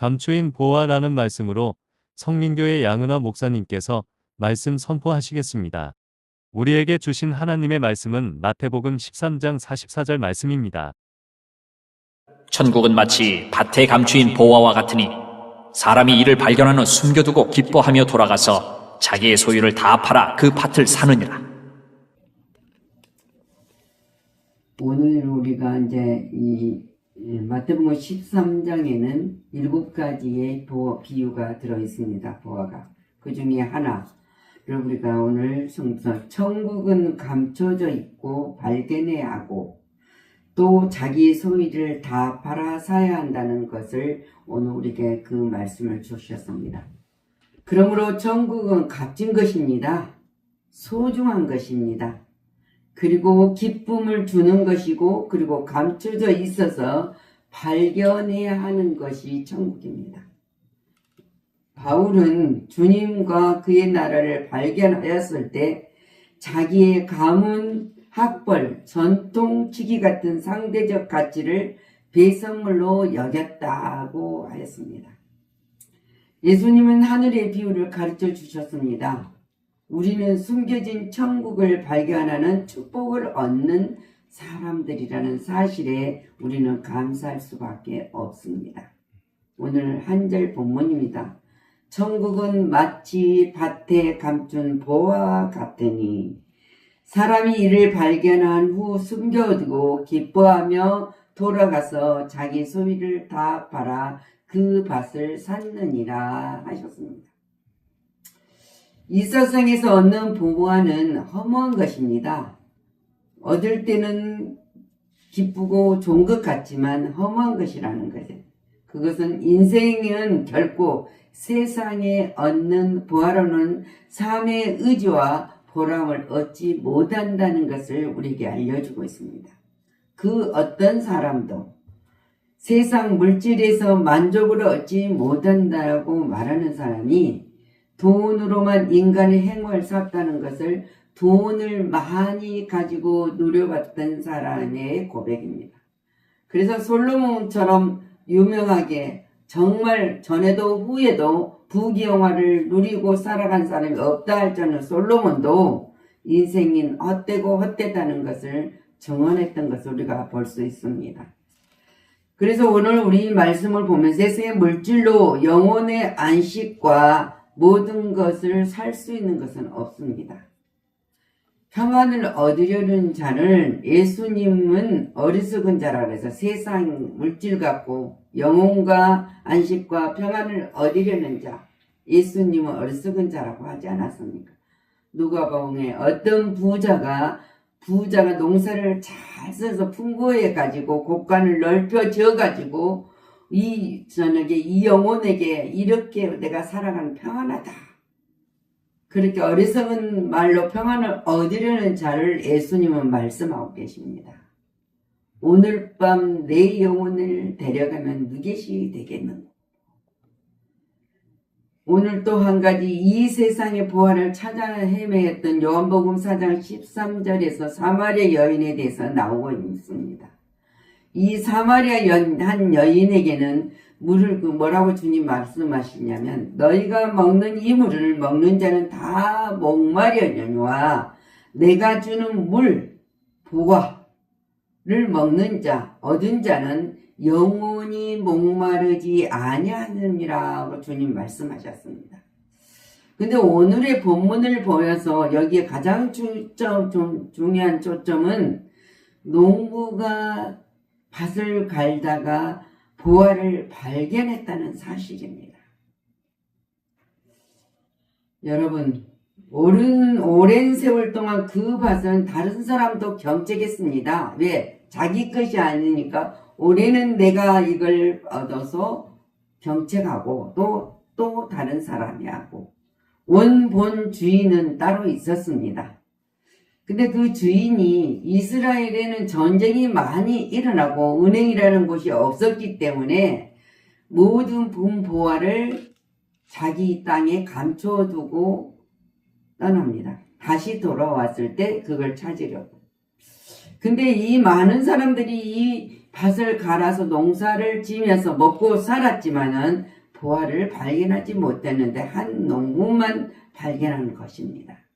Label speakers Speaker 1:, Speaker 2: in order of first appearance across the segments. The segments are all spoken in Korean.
Speaker 1: 감추인 보아라는 말씀으로 성민교회 양은화 목사님께서 말씀 선포하시겠습니다. 우리에게 주신 하나님의 말씀은 마태복음 13장 44절 말씀입니다.
Speaker 2: 천국은 마치 밭에 감추인 보화와 같으니 사람이 이를 발견한 후 숨겨두고 기뻐하며 돌아가서 자기의 소유를 다 팔아 그 밭을 사느니라.
Speaker 3: 오늘 우리가 이제 이 예, 마태복음 13장에는 일곱 가지의 보, 비유가 들어 있습니다. 보아가 그 중에 하나를 우리가 오늘 성서 천국은 감춰져 있고 발견해야 하고 또 자기 소유를 다 팔아 사야 한다는 것을 오늘 우리에게 그 말씀을 주셨습니다. 그러므로 천국은 값진 것입니다. 소중한 것입니다. 그리고 기쁨을 주는 것이고 그리고 감춰져 있어서 발견해야 하는 것이 천국입니다. 바울은 주님과 그의 나라를 발견하였을 때 자기의 가문, 학벌, 전통, 치기 같은 상대적 가치를 배선물로 여겼다고 하였습니다. 예수님은 하늘의 비유를 가르쳐 주셨습니다. 우리는 숨겨진 천국을 발견하는 축복을 얻는 사람들이라는 사실에 우리는 감사할 수밖에 없습니다. 오늘 한절 본문입니다. 천국은 마치 밭에 감춘 보화와 같으니 사람이 이를 발견한 후 숨겨두고 기뻐하며 돌아가서 자기 소유를 다 팔아 그 밭을 샀느니라 하셨습니다. 이 세상에서 얻는 보화는 허무한 것입니다. 얻을 때는 기쁘고 좋은 것 같지만 허무한 것이라는 거죠. 그것은 인생은 결코 세상에 얻는 부하로는 삶의 의지와 보람을 얻지 못한다는 것을 우리에게 알려주고 있습니다. 그 어떤 사람도 세상 물질에서 만족을 얻지 못한다고 말하는 사람이 돈으로만 인간의 행복을 샀다는 것을 돈을 많이 가지고 누려봤던 사람의 고백입니다. 그래서 솔로몬처럼 유명하게 정말 전에도 후에도 부귀영화를 누리고 살아간 사람이 없다 할 저는 솔로몬도 인생인 헛되고 헛되다는 것을 증언했던 것을 우리가 볼 수 있습니다. 그래서 오늘 우리 말씀을 보면 세상의 물질로 영혼의 안식과 모든 것을 살 수 있는 것은 없습니다. 평안을 얻으려는 자를 예수님은 어리석은 자라 그래서 세상 물질 갖고 영혼과 안식과 평안을 얻으려는 자 예수님은 어리석은 자라고 하지 않았습니까? 누가복음에 어떤 부자가 부자가 농사를 잘 써서 풍부해 가지고 곳간을 넓혀져 가지고 이 저녁에 이 영혼에게 이렇게 내가 살아가는 평안하다. 그렇게 어리석은 말로 평안을 얻으려는 자를 예수님은 말씀하고 계십니다. 오늘 밤 내 영혼을 데려가면 누구시 되겠는가? 오늘 또 한 가지 이 세상의 부활을 찾아 헤매했던 요한복음 4장 13절에서 사마리아 여인에 대해서 나오고 있습니다. 이 사마리아 연, 한 여인에게는 물을 그 뭐라고 주님 말씀하시냐면 너희가 먹는 이 물을 먹는 자는 다 목마려니와 내가 주는 물 보화를 먹는 자 얻은 자는 영원히 목마르지 아니하느니라고 주님 말씀하셨습니다. 근데 오늘의 본문을 보여서 여기에 가장 초점, 좀 중요한 초점은 농부가 밭을 갈다가 보화를 발견했다는 사실입니다. 여러분, 오랜, 오랜 세월 동안 그 밭은 다른 사람도 경책했습니다. 왜? 자기 것이 아니니까 올해는 내가 이걸 얻어서 경책하고 또, 또 다른 사람이 하고 원본 주인은 따로 있었습니다. 근데 그 주인이 이스라엘에는 전쟁이 많이 일어나고 은행이라는 곳이 없었기 때문에 모든 분보화를 자기 땅에 감춰두고 떠납니다. 다시 돌아왔을 때 그걸 찾으려고. 근데 이 많은 사람들이 이 밭을 갈아서 농사를 지면서 먹고 살았지만은 보화를 발견하지 못했는데 한 농부만 발견한 것입니다.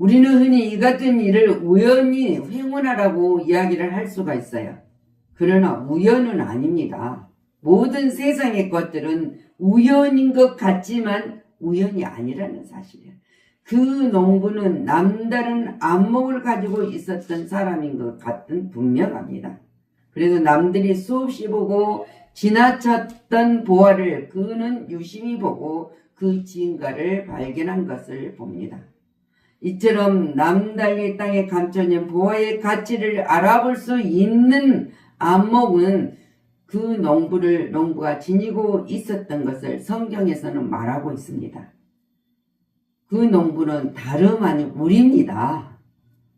Speaker 3: 우리는 흔히 이 같은 일을 우연히 행운하라고 이야기를 할 수가 있어요. 그러나 우연은 아닙니다. 모든 세상의 것들은 우연인 것 같지만 우연이 아니라는 사실이에요. 그 농부는 남다른 안목을 가지고 있었던 사람인 것 같은 분명합니다. 그래서 남들이 수없이 보고 지나쳤던 보화를 그는 유심히 보고 그 진가를 발견한 것을 봅니다. 이처럼 남달리 땅에 감춰진 보화의 가치를 알아볼 수 있는 안목은 그 농부를 농부가 지니고 있었던 것을 성경에서는 말하고 있습니다. 그 농부는 다름 아닌 우리입니다.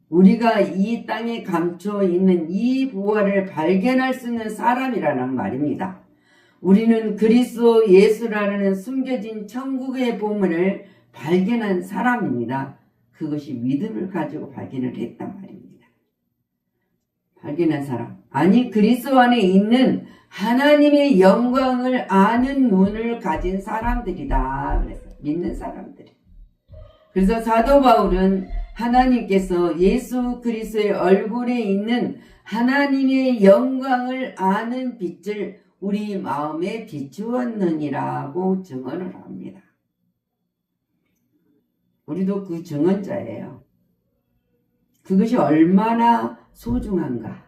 Speaker 3: 우리가 이 땅에 감춰 있는 이 부활을 발견할 수 있는 사람이라는 말입니다. 우리는 그리스도 예수라는 숨겨진 천국의 보물을 발견한 사람입니다. 그것이 믿음을 가지고 발견을 했단 말입니다. 발견한 사람. 아니, 그리스도 안에 있는 하나님의 영광을 아는 눈을 가진 사람들이다. 그래서 믿는 사람들이. 그래서 사도 바울은 하나님께서 예수 그리스도의 얼굴에 있는 하나님의 영광을 아는 빛을 우리 마음에 비추었느니라고 증언을 합니다. 우리도 그 증언자예요. 그것이 얼마나 소중한가.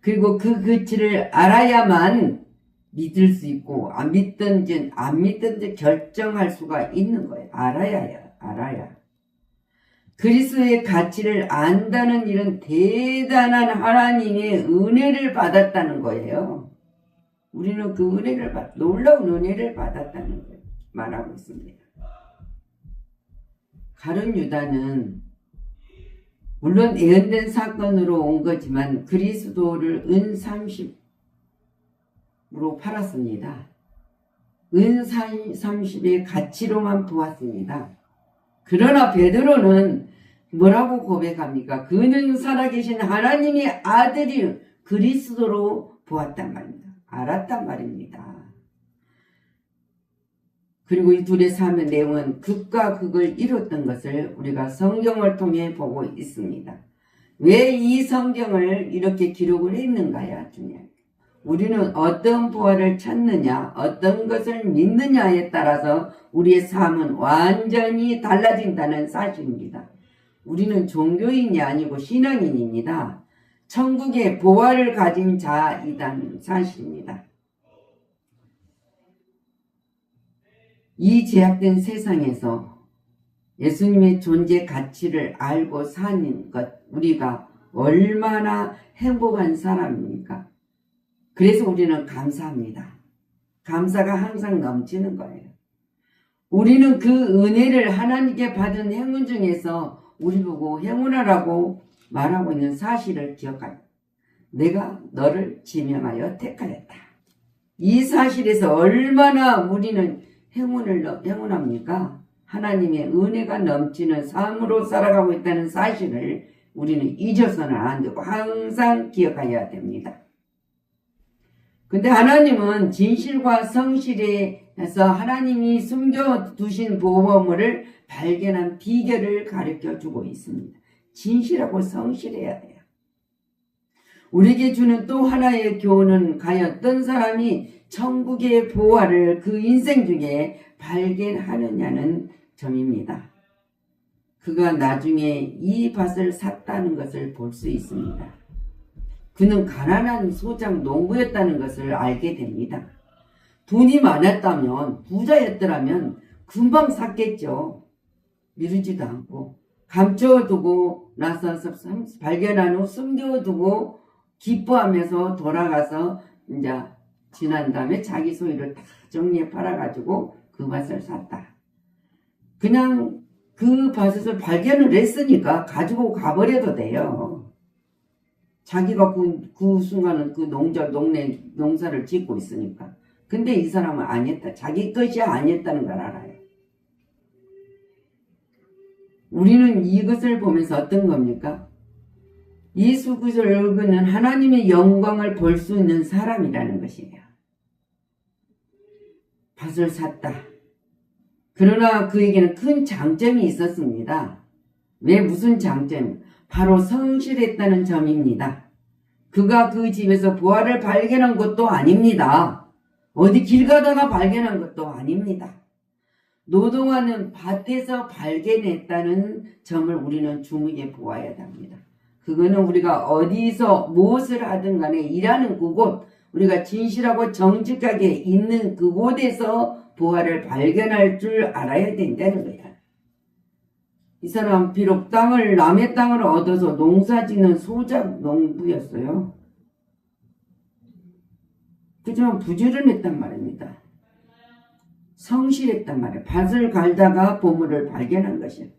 Speaker 3: 그리고 그 가치를 알아야만 믿을 수 있고 안 믿든지 안 믿든지 결정할 수가 있는 거예요. 알아야 해요. 알아야. 그리스도의 가치를 안다는 일은 대단한 하나님의 은혜를 받았다는 거예요. 우리는 그 은혜를 받, 놀라운 은혜를 받았다는 걸 말하고 있습니다. 가룟 유다는 물론 예언된 사건으로 온 거지만 그리스도를 은 30으로 팔았습니다. 은 30의 가치로만 보았습니다. 그러나 베드로는 뭐라고 고백합니까? 그는 살아계신 하나님의 아들이 그리스도로 보았단 말입니다. 알았단 말입니다. 그리고 이 둘의 삶의 내용은 극과 극을 이뤘던 것을 우리가 성경을 통해 보고 있습니다. 왜 이 성경을 이렇게 기록을 했는가야 중요해요. 우리는 어떤 부활을 찾느냐, 어떤 것을 믿느냐에 따라서 우리의 삶은 완전히 달라진다는 사실입니다. 우리는 종교인이 아니고 신앙인입니다. 천국의 보화를 가진 자이다는 사실입니다. 이 제약된 세상에서 예수님의 존재 가치를 알고 사는 것, 우리가 얼마나 행복한 사람입니까? 그래서 우리는 감사합니다. 감사가 항상 넘치는 거예요. 우리는 그 은혜를 하나님께 받은 행운 중에서 우리 보고 행운하라고 말하고 있는 사실을 기억하여 내가 너를 지명하여 택하였다. 이 사실에서 얼마나 우리는 행운을 넘- 행운합니까? 하나님의 은혜가 넘치는 삶으로 살아가고 있다는 사실을 우리는 잊어서는 안 되고 항상 기억해야 됩니다. 근데 하나님은 진실과 성실에서 하나님이 숨겨두신 보호물을 발견한 비결을 가르쳐 주고 있습니다. 진실하고 성실해야 돼요. 우리에게 주는 또 하나의 교훈은 과연 어떤 사람이 천국의 보화를 그 인생 중에 발견하느냐는 점입니다. 그가 나중에 이 밭을 샀다는 것을 볼 수 있습니다. 그는 가난한 소장 농부였다는 것을 알게 됩니다. 돈이 많았다면, 부자였더라면 금방 샀겠죠. 미루지도 않고. 감춰두고 나서 발견한 후 숨겨두고 기뻐하면서 돌아가서 이제 지난 다음에 자기 소유를 다 정리해 팔아가지고 그 밭을 샀다. 그냥 그 밭을 발견을 했으니까 가지고 가버려도 돼요. 자기가 그, 그 순간은 그 농자, 농내, 농사를 짓고 있으니까. 근데 이 사람은 아니었다. 자기 것이 아니었다는 걸 알아요. 우리는 이것을 보면서 어떤 겁니까? 예수 그리스도를 읽는 하나님의 영광을 볼 수 있는 사람이라는 것이에요. 밭을 샀다. 그러나 그에게는 큰 장점이 있었습니다. 왜 무슨 장점? 바로 성실했다는 점입니다. 그가 그 집에서 부활을 발견한 것도 아닙니다. 어디 길 가다가 발견한 것도 아닙니다. 노동하는 밭에서 발견했다는 점을 우리는 주목해 보아야 합니다. 그거는 우리가 어디서 무엇을 하든 간에 일하는 그곳, 우리가 진실하고 정직하게 있는 그곳에서 부활을 발견할 줄 알아야 된다는 거야. 이 사람 비록 땅을 남의 땅을 얻어서 농사짓는 소작 농부였어요. 그지만 부지런했단 말입니다. 성실했단 말이에요. 밭을 갈다가 보물을 발견한 것이에요.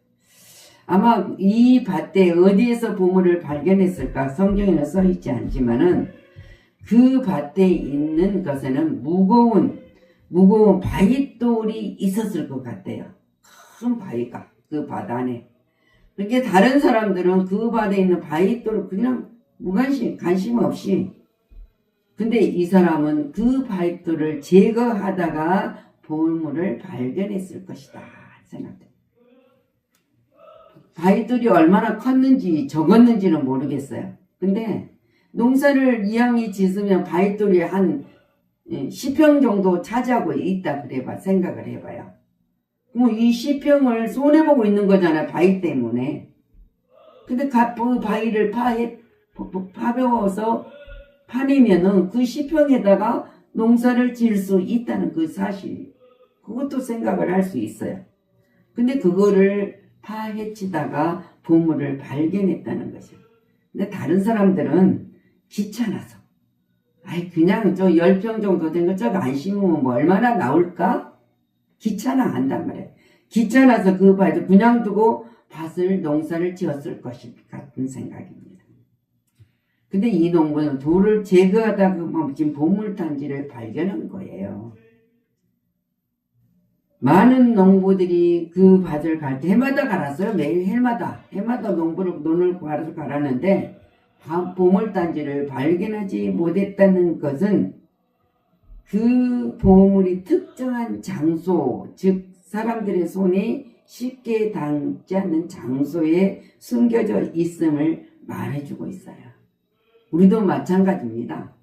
Speaker 3: 아마 이 밭에 어디에서 보물을 발견했을까 성경에는 써 있지 않지만은 그 밭에 있는 것에는 무거운 무거운 바위돌이 있었을 것 같아요. 큰 바위가 그 밭 안에. 그렇게 다른 사람들은 그 밭에 있는 바위돌을 그냥 무관심 관심 없이 근데 이 사람은 그 바위돌을 제거하다가 보물을 발견했을 것이다 생각돼. 바위돌이 얼마나 컸는지 적었는지는 모르겠어요. 근데 농사를 이왕이 짓으면 바위돌이 한 예, 10평 정도 차지하고 있다 그래봐 생각을 해봐요. 뭐이 10평을 손해보고 있는 거잖아 바위 때문에. 근데 가- 그 바위를 파해 파배워서 파내면은 그 10평에다가 농사를 지을 수 있다는 그 사실 그것도 생각을 할 수 있어요. 근데 그거를 파헤치다가 보물을 발견했다는 거죠. 근데 다른 사람들은 귀찮아서 아이 그냥 저 10평 정도 된 거 저거 안 심으면 뭐 얼마나 나올까? 귀찮아 한단 말이에요. 귀찮아서 그 밭을 그냥 두고 밭을 농사를 지었을 것이 같은 생각입니다. 근데 이 농부는 돌을 제거하다가 뭐 지금 보물단지를 발견한 거예요. 많은 농부들이 그 밭을 갈 때 해마다 갈았어요. 매일 해마다. 해마다 농부를 논을 갈아서 갈았는데 바- 보물단지를 발견하지 못했다는 것은 그 보물이 특정한 장소, 즉 사람들의 손에 쉽게 닿지 않는 장소에 숨겨져 있음을 말해주고 있어요. 우리도 마찬가지입니다.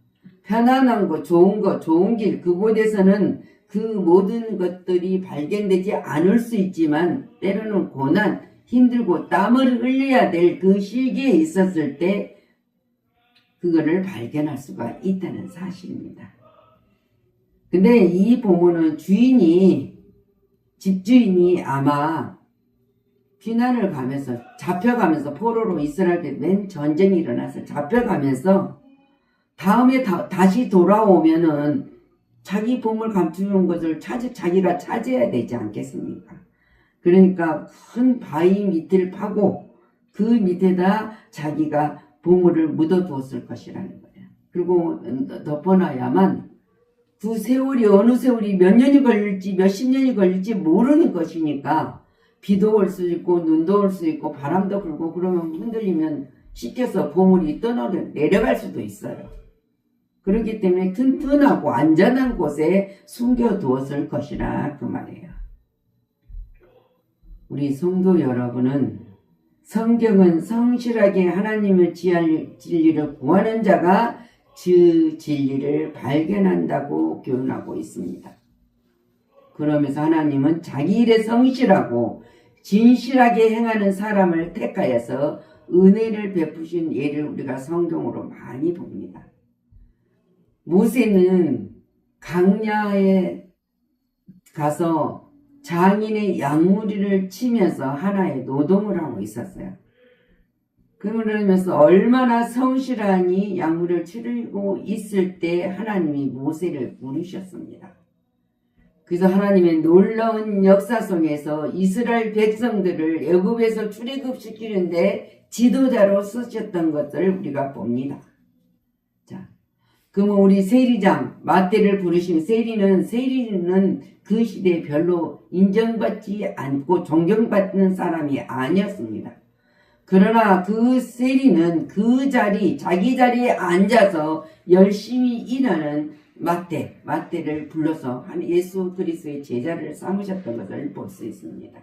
Speaker 3: 편안한 거, 좋은 거, 좋은 길, 그곳에서는 그 모든 것들이 발견되지 않을 수 있지만 때로는 고난, 힘들고 땀을 흘려야 될 그 시기에 있었을 때 그거를 발견할 수가 있다는 사실입니다. 근데 이 보물은 주인이 집주인이 아마 피난을 가면서 잡혀가면서 포로로 이스라엘 때맨 전쟁이 일어나서 잡혀가면서 다음에 다, 다시 돌아오면은 자기 보물 감추는 것을 찾 자기가 찾아야 되지 않겠습니까? 그러니까 큰 바위 밑을 파고 그 밑에다 자기가 보물을 묻어두었을 것이라는 거예요. 그리고 덮어놔야만 그 세월이 어느 세월이 몇 년이 걸릴지 몇십 년이 걸릴지 모르는 것이니까 비도 올 수 있고 눈도 올 수 있고 바람도 불고 그러면 흔들리면 씻겨서 보물이 떠나 내려갈 수도 있어요. 그렇기 때문에 튼튼하고 안전한 곳에 숨겨두었을 것이라 그 말이에요. 우리 성도 여러분은 성경은 성실하게 하나님을 지할 진리를 구하는 자가 그 진리를 발견한다고 교훈하고 있습니다. 그러면서 하나님은 자기 일에 성실하고 진실하게 행하는 사람을 택하여서 은혜를 베푸신 예를 우리가 성경으로 많이 봅니다. 모세는 강야에 가서 장인의 양무리를 치면서 하나의 노동을 하고 있었어요. 그러면서 얼마나 성실하니 양무리를 치르고 있을 때 하나님이 모세를 부르셨습니다. 그래서 하나님의 놀라운 역사 속에서 이스라엘 백성들을 애굽에서 출애굽시키는데 지도자로 쓰셨던 것을 우리가 봅니다. 자, 그러면 우리 세리장 마태를 부르시면 세리는 세리는 그 시대에 별로 인정받지 않고 존경받는 사람이 아니었습니다. 그러나 그 세리는 그 자리, 자기 자리에 앉아서 열심히 일하는 마태, 마태를 불러서 한 예수 그리스도의 제자를 삼으셨던 것을 볼 수 있습니다.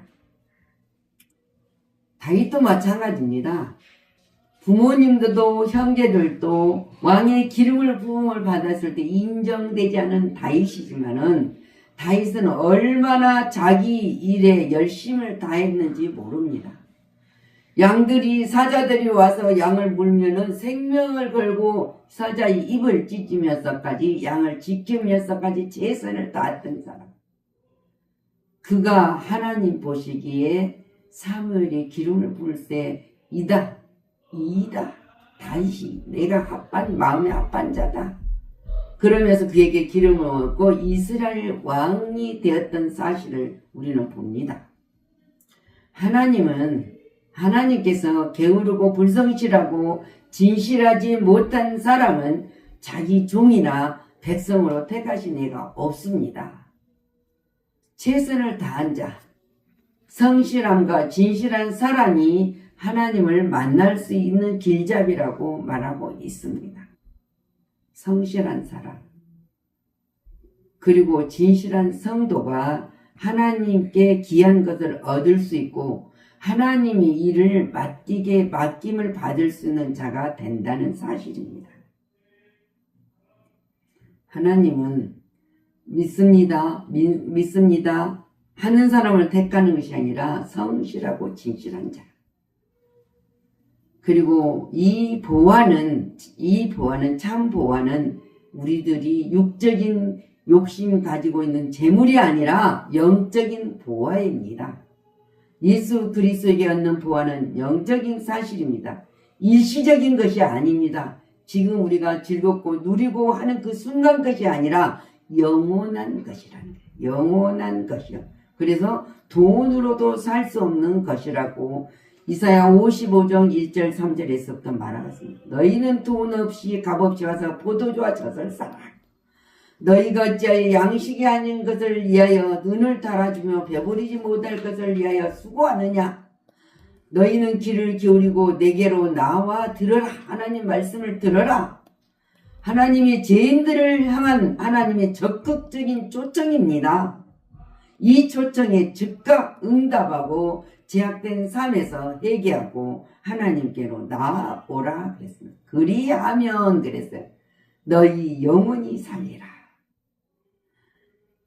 Speaker 3: 다윗도 마찬가지입니다. 부모님들도 형제들도 왕의 기름을 부음을 받았을 때 인정되지 않은 다윗이지만은 다윗은 얼마나 자기 일에 열심을 다했는지 모릅니다. 양들이 사자들이 와서 양을 물면은 생명을 걸고 사자의 입을 찢으면서까지 양을 지키면서까지 최선을 다했던 사람. 그가 하나님 보시기에 사무엘의 기름을 부을 때 이다 이다 다시 내가 합반 마음의 합반자다. 그러면서 그에게 기름을 얻고 이스라엘 왕이 되었던 사실을 우리는 봅니다. 하나님은 하나님께서 게으르고 불성실하고 진실하지 못한 사람은 자기 종이나 백성으로 택하신 애가 없습니다. 최선을 다한 자, 성실함과 진실한 사람이 하나님을 만날 수 있는 길잡이라고 말하고 있습니다. 성실한 사람. 그리고 진실한 성도가 하나님께 귀한 것을 얻을 수 있고 하나님이 이를 맡기게 맡김을 받을 수 있는 자가 된다는 사실입니다. 하나님은 믿습니다. 믿, 믿습니다. 하는 사람을 택하는 것이 아니라 성실하고 진실한 자. 그리고 이 보화는 이 보화는 참 보화는 우리들이 육적인 욕심 가지고 있는 재물이 아니라 영적인 보화입니다. 예수 그리스도에게 얻는 보화는 영적인 사실입니다. 일시적인 것이 아닙니다. 지금 우리가 즐겁고 누리고 하는 그 순간 것이 아니라 영원한 것이라는 거예요. 영원한 것이요. 그래서 돈으로도 살 수 없는 것이라고 이사야 55장 1절 3절에서부터 말하겠습니다. 너희는 돈 없이 값없이 와서 포도주와 젖을 사라. 너희가 어찌하여 양식이 아닌 것을 위하여 눈을 달아주며 배부리지 못할 것을 위하여 수고하느냐? 너희는 귀를 기울이고 내게로 나와 들으라. 하나님 말씀을 들어라. 하나님이 죄인들을 향한 하나님의 적극적인 초청입니다. 이 초청에 즉각 응답하고 제약된 삶에서 회개하고 하나님께로 나아오라 그랬습니다. 그리하면 그랬어요. 너희 영혼이 살리라.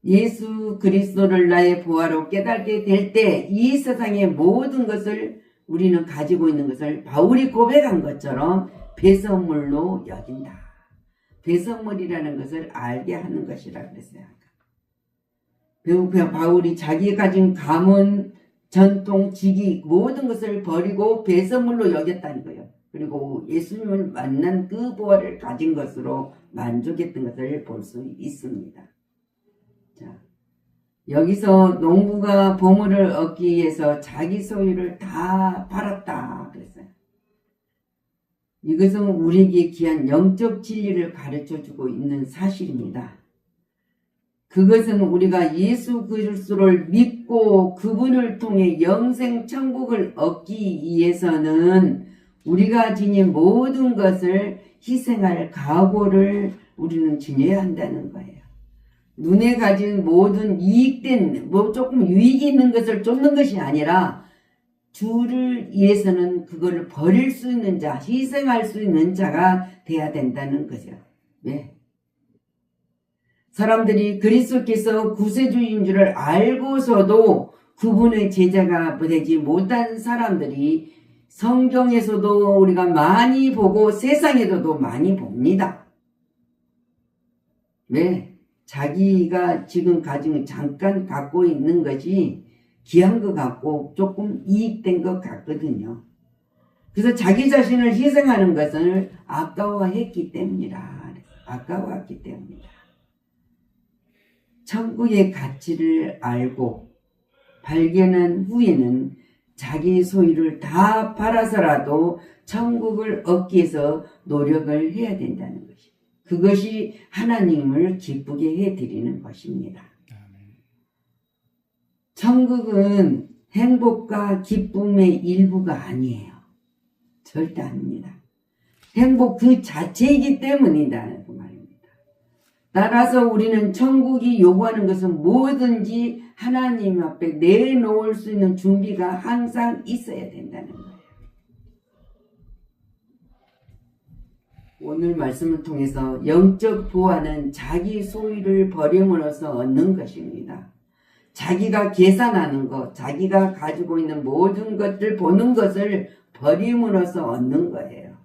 Speaker 3: 예수 그리스도를 나의 보화로 깨닫게 될 때 이 세상의 모든 것을 우리는 가지고 있는 것을 바울이 고백한 것처럼 배선물로 여긴다. 배선물이라는 것을 알게 하는 것이라 그랬어요. 배우 바울이 자기가 가진 가문, 전통, 직위 모든 것을 버리고 배선물로 여겼다는 거예요. 그리고 예수님을 만난 그 보화를 가진 것으로 만족했던 것을 볼 수 있습니다. 자, 여기서 농부가 보물을 얻기 위해서 자기 소유를 다 팔았다 그랬어요. 이것은 우리에게 귀한 영적 진리를 가르쳐 주고 있는 사실입니다. 그것은 우리가 예수 그리스도를 믿고 그분을 통해 영생 천국을 얻기 위해서는 우리가 지닌 모든 것을 희생할 각오를 우리는 지녀야 한다는 거예요. 눈에 가진 모든 이익된 뭐 조금 유익이 있는 것을 쫓는 것이 아니라 주를 위해서는 그거를 버릴 수 있는 자, 희생할 수 있는 자가 돼야 된다는 거죠. 네. 사람들이 그리스도께서 구세주인 줄을 알고서도 그분의 제자가 되지 못한 사람들이 성경에서도 우리가 많이 보고 세상에서도 많이 봅니다. 왜? 자기가 지금 가지고 잠깐 갖고 있는 것이 귀한 것 같고 조금 이익된 것 같거든요. 그래서 자기 자신을 희생하는 것을 아까워했기 때문이라. 아까워했기 때문이다. 천국의 가치를 알고 발견한 후에는 자기 소유를 다 팔아서라도 천국을 얻기 위해서 노력을 해야 된다는 것이. 그것이 하나님을 기쁘게 해드리는 것입니다. 천국은 행복과 기쁨의 일부가 아니에요. 절대 아닙니다. 행복 그 자체이기 때문이다. 그. 따라서 우리는 천국이 요구하는 것은 뭐든지 하나님 앞에 내놓을 수 있는 준비가 항상 있어야 된다는 거예요. 오늘 말씀을 통해서 영적 부활은 자기 소유를 버림으로써 얻는 것입니다. 자기가 계산하는 것, 자기가 가지고 있는 모든 것들 보는 것을 버림으로써 얻는 거예요.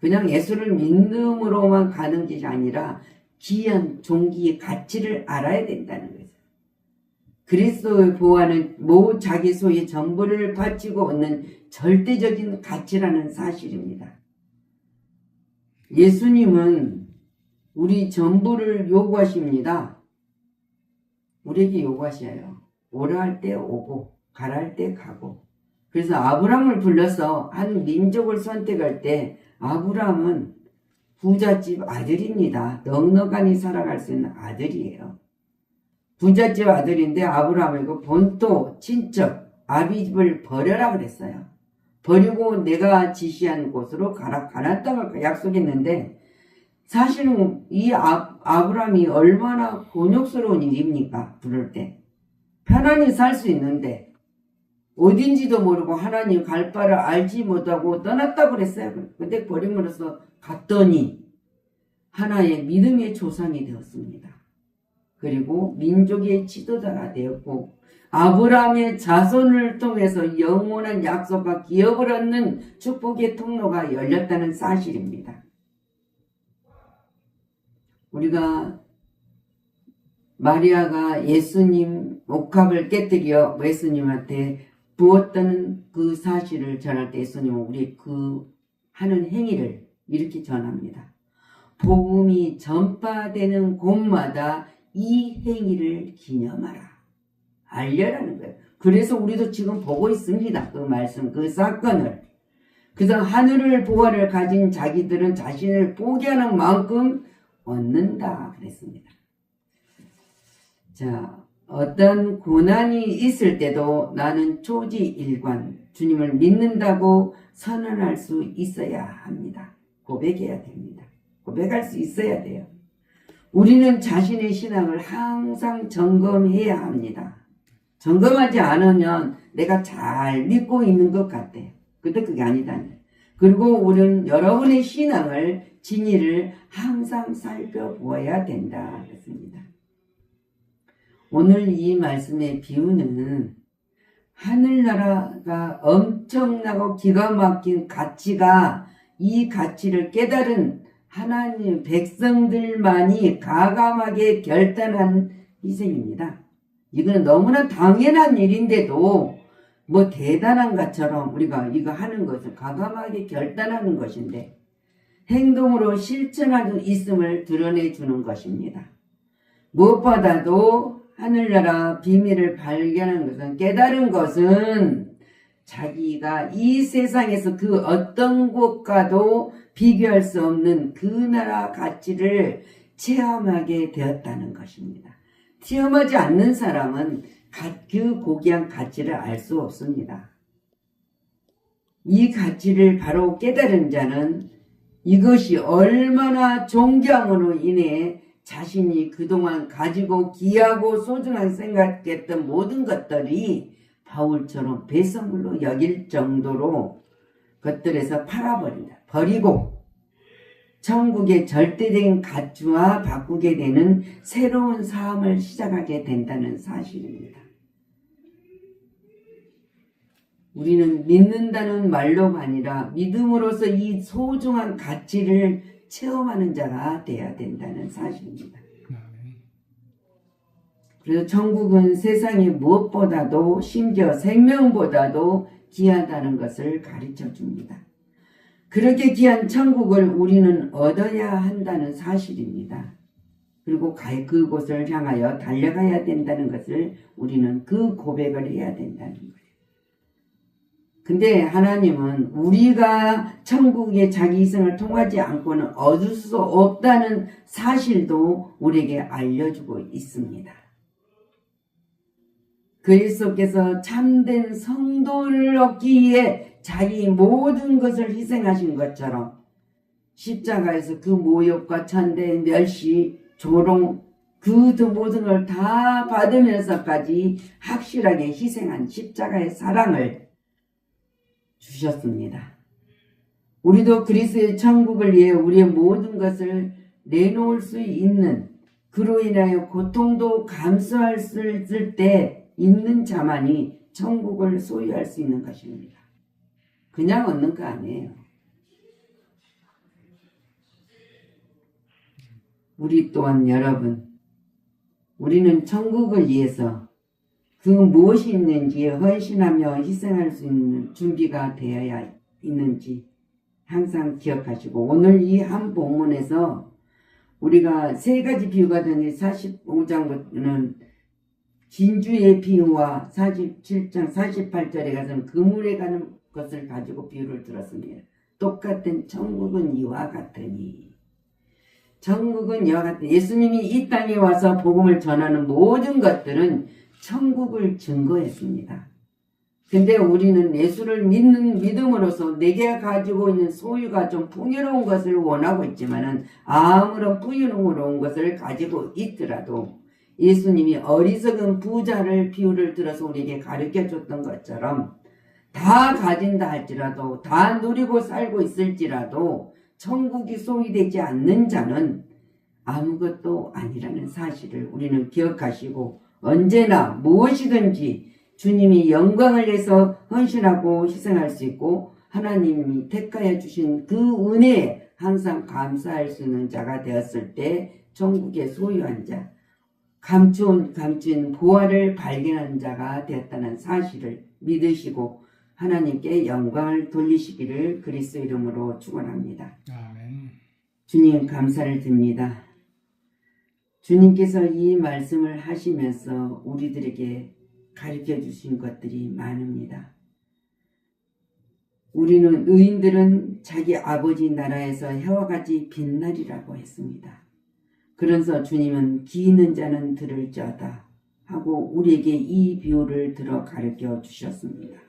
Speaker 3: 그냥 예수를 믿음으로만 가는 것이 아니라 귀한 종기의 가치를 알아야 된다는 거죠. 그리스도의 보호하는 모 자기 소유의 전부를 바치고 얻는 절대적인 가치라는 사실입니다. 예수님은 우리 전부를 요구하십니다. 우리에게 요구하셔요. 오라 할 때 오고 가라 할 때 가고. 그래서 아브람을 불러서 한 민족을 선택할 때 아브람은 부잣집 아들입니다. 넉넉하니 살아갈 수 있는 아들이에요. 부잣집 아들인데 아브라함을 그 본토 친척 아비집을 버려라 그랬어요. 버리고 내가 지시한 곳으로 가라 가난 땅을 약속했는데 사실은 이 아, 아브라함이 얼마나 곤욕스러운 일입니까? 부를 때 편안히 살 수 있는데 어딘지도 모르고 하나님 갈 바를 알지 못하고 떠났다 그랬어요. 근데 버림으로써 갔더니 하나의 믿음의 조상이 되었습니다. 그리고 민족의 지도자가 되었고 아브라함의 자손을 통해서 영원한 약속과 기업을 얻는 축복의 통로가 열렸다는 사실입니다. 우리가 마리아가 예수님 옥합을 깨뜨려 예수님한테 부었다는 그 사실을 전할 때 예수님은 우리 그 하는 행위를 이렇게 전합니다. 복음이 전파되는 곳마다 이 행위를 기념하라. 알려라는 거예요. 그래서 우리도 지금 보고 있습니다. 그 말씀, 그 사건을. 그래서 하늘을 보화를 가진 자기들은 자신을 포기하는 만큼 얻는다. 그랬습니다. 자, 어떤 고난이 있을 때도 나는 초지일관, 주님을 믿는다고 선언할 수 있어야 합니다. 고백해야 됩니다. 고백할 수 있어야 돼요. 우리는 자신의 신앙을 항상 점검해야 합니다. 점검하지 않으면 내가 잘 믿고 있는 것 같아요. 근데 그게 아니다니. 그리고 우리는 여러분의 신앙을, 진리를 항상 살펴보아야 된다. 그랬습니다. 오늘 이 말씀의 비유는 하늘나라가 엄청나고 기가 막힌 가치가 이 가치를 깨달은 하나님 백성들만이 가감하게 결단한 희생입니다. 이거는 너무나 당연한 일인데도 뭐 대단한 것처럼 우리가 이거 하는 것을 가감하게 결단하는 것인데 행동으로 실천할 수 있음을 드러내 주는 것입니다. 무엇보다도 하늘나라 비밀을 발견한 것은 깨달은 것은 자기가 이 세상에서 그 어떤 곳과도 비교할 수 없는 그 나라 가치를 체험하게 되었다는 것입니다. 체험하지 않는 사람은 그 고귀한 가치를 알 수 없습니다. 이 가치를 바로 깨달은 자는 이것이 얼마나 존경으로 인해 자신이 그동안 가지고 귀하고 소중하게 생각했던 모든 것들이 바울처럼 배선물로 여길 정도로 것들에서 팔아버린다. 버리고 천국의 절대적인 가치와 바꾸게 되는 새로운 삶을 시작하게 된다는 사실입니다. 우리는 믿는다는 말로가 아니라 믿음으로써 이 소중한 가치를 체험하는 자가 되어야 된다는 사실입니다. 그래서 천국은 세상의 무엇보다도 심지어 생명보다도 귀하다는 것을 가르쳐 줍니다. 그렇게 귀한 천국을 우리는 얻어야 한다는 사실입니다. 그리고 그곳을 향하여 달려가야 된다는 것을 우리는 그 고백을 해야 된다는 거예요. 근데 하나님은 우리가 천국의 자기 희생을 통하지 않고는 얻을 수 없다는 사실도 우리에게 알려주고 있습니다. 그리스도께서 참된 성도를 얻기 위해 자기 모든 것을 희생하신 것처럼 십자가에서 그 모욕과 천대, 멸시, 조롱, 그 모든 걸 다 받으면서까지 확실하게 희생한 십자가의 사랑을 주셨습니다. 우리도 그리스의 천국을 위해 우리의 모든 것을 내놓을 수 있는 그로 인하여 고통도 감수할 수 있을 때 있는 자만이 천국을 소유할 수 있는 것입니다. 그냥 얻는 거 아니에요. 우리 또한 여러분, 우리는 천국을 위해서 그 무엇이 있는지 헌신하며 희생할 수 있는 준비가 되어야 있는지 항상 기억하시고 오늘 이 한 본문에서 우리가 세 가지 비유가 되니 45장부터는 진주의 비유와 47장 48절에 가서는 그물에 가는 것을 가지고 비유를 들었습니다. 똑같은 천국은 이와 같으니 천국은 이와 같으니 예수님이 이 땅에 와서 복음을 전하는 모든 것들은 천국을 증거했습니다. 근데 우리는 예수를 믿는 믿음으로써 내게 가지고 있는 소유가 좀 풍요로운 것을 원하고 있지만은 아무런 풍요로운 것을 가지고 있더라도 예수님이 어리석은 부자를 비유를 들어서 우리에게 가르쳐 줬던 것처럼 다 가진다 할지라도 다 누리고 살고 있을지라도 천국이 소유되지 않는 자는 아무것도 아니라는 사실을 우리는 기억하시고 언제나 무엇이든지 주님이 영광을 내서 헌신하고 희생할 수 있고 하나님이 택하여 주신 그 은혜에 항상 감사할 수 있는 자가 되었을 때 천국의 소유한 자, 감추온 감춘 보화를 발견한 자가 되었다는 사실을 믿으시고 하나님께 영광을 돌리시기를 그리스도 이름으로 축원합니다.
Speaker 4: 아멘.
Speaker 3: 주님 감사를 드립니다. 주님께서 이 말씀을 하시면서 우리들에게 가르쳐 주신 것들이 많습니다. 우리는 의인들은 자기 아버지 나라에서 해와 같이 빛날이라고 했습니다. 그래서 주님은 기 있는 자는 들을지어다 하고 우리에게 이 비유를 들어 가르쳐 주셨습니다.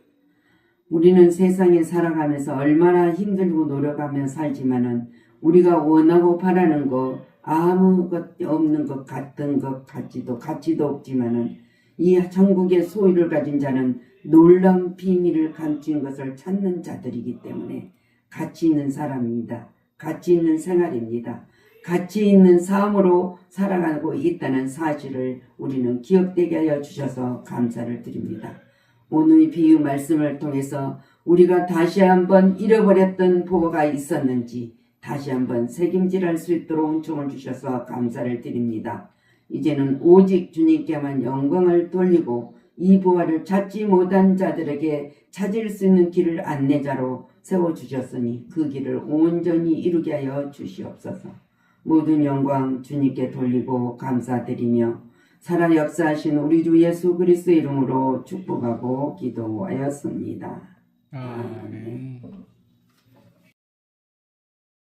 Speaker 3: 우리는 세상에 살아가면서 얼마나 힘들고 노력하며 살지만은 우리가 원하고 바라는 거 아무것 없는 것 같은 것 같지도 가치도 없지만은 이 천국의 소유를 가진 자는 놀라운 비밀을 감춘 것을 찾는 자들이기 때문에 가치 있는 사람입니다. 가치 있는 생활입니다. 가치 있는 삶으로 살아가고 있다는 사실을 우리는 기억되게 하여 주셔서 감사를 드립니다. 오늘 이 비유 말씀을 통해서 우리가 다시 한번 잃어버렸던 보호가 있었는지 다시 한번 책임질할 수 있도록 은총을 주셔서 감사를 드립니다. 이제는 오직 주님께만 영광을 돌리고 이 보화를 찾지 못한 자들에게 찾을 수 있는 길을 안내자로 세워주셨으니 그 길을 온전히 이루게 하여 주시옵소서. 모든 영광 주님께 돌리고 감사드리며 살아 역사하신 우리 주 예수 그리스도 이름으로 축복하고 기도하였습니다.
Speaker 4: 아멘.